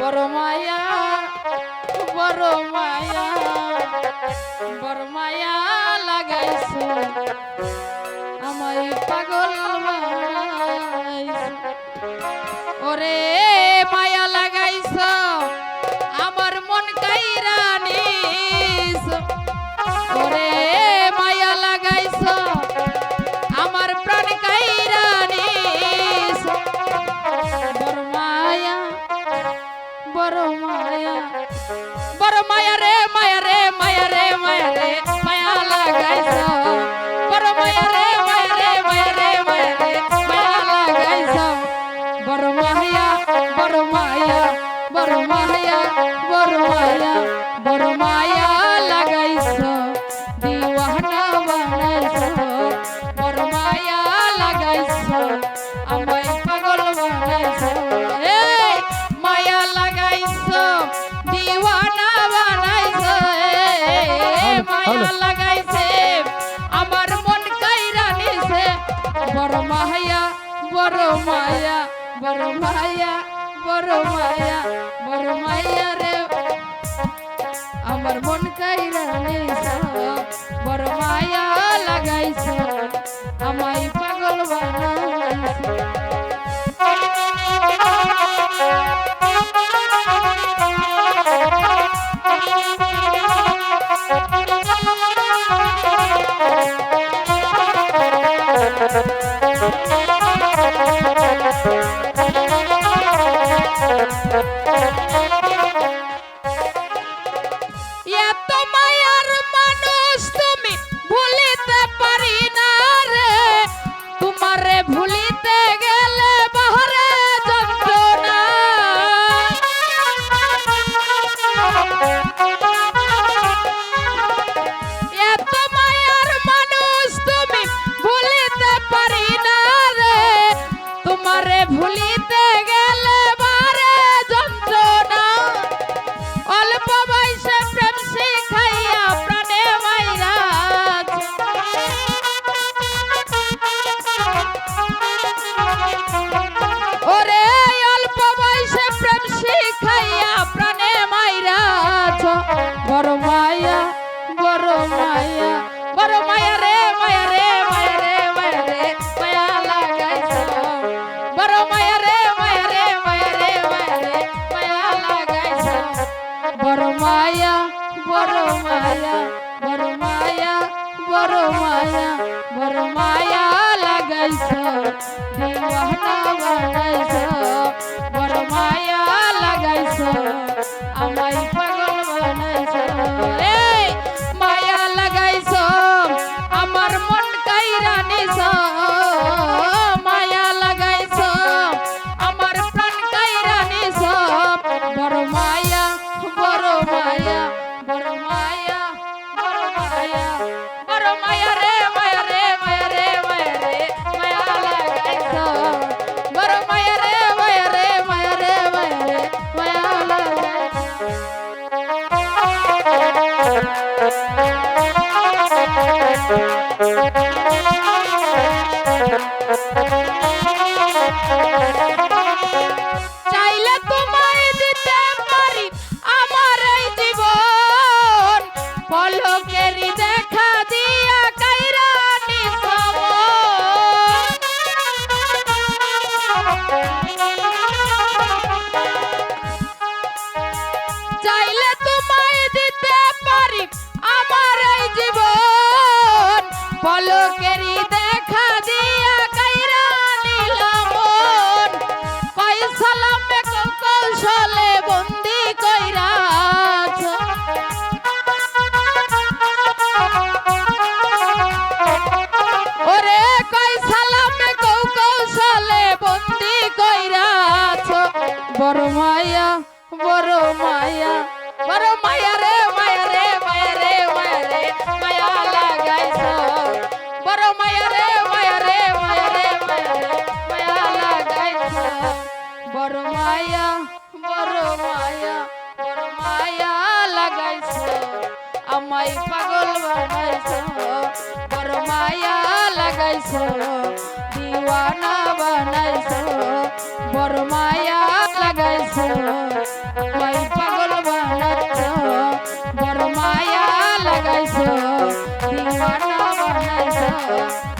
বড় মায়া বড় মায়া বড় মায়া লাগাইছো। আমায় পাগল বানাইছো। ওরে বড় মায়া। বড় মায়া রে মায়া রে মায়া রে মায়া রে মায়া লাগাইছ। মায়া লাগাইছে, আমার মন কাইরা নিছে। বড় মায়া বড় মায়া বড় মায়া বড় মায়া বড় মায়া রে। আমার মন কাইরা নিছে, বড় আমায় পাগল বানাইছ এই মায়া, বড় মায়া বড় মায়া বড় মায়া বড় মায়া রে মায়া রে মায়া রে মায়া রে, মায়া লাগাইছ বড় মায়া রে মায়া রে মায়া রে মায়া রে, মায়া লাগাইছ জীবন পলকেরই দেখা দিয়া কাইরা কৌশলে বন্দি কইরাছ ওরে কই সালামে কৌশলে বন্দি কইরাছ বড় মায়া বড় মায়া বড় মায়া বড় মায়া রে মায়া রে মায়া রে, মায়া লাগাইছ বড় মায়া বড় মায়া বড় মায়া লাগাইছ আমায় পাগল বানাইছ। বড় মায়া লাগাইছ দিওয়ানা বানাইছ। বড় মায়া লাগাইছ আমায় দিওয়ানা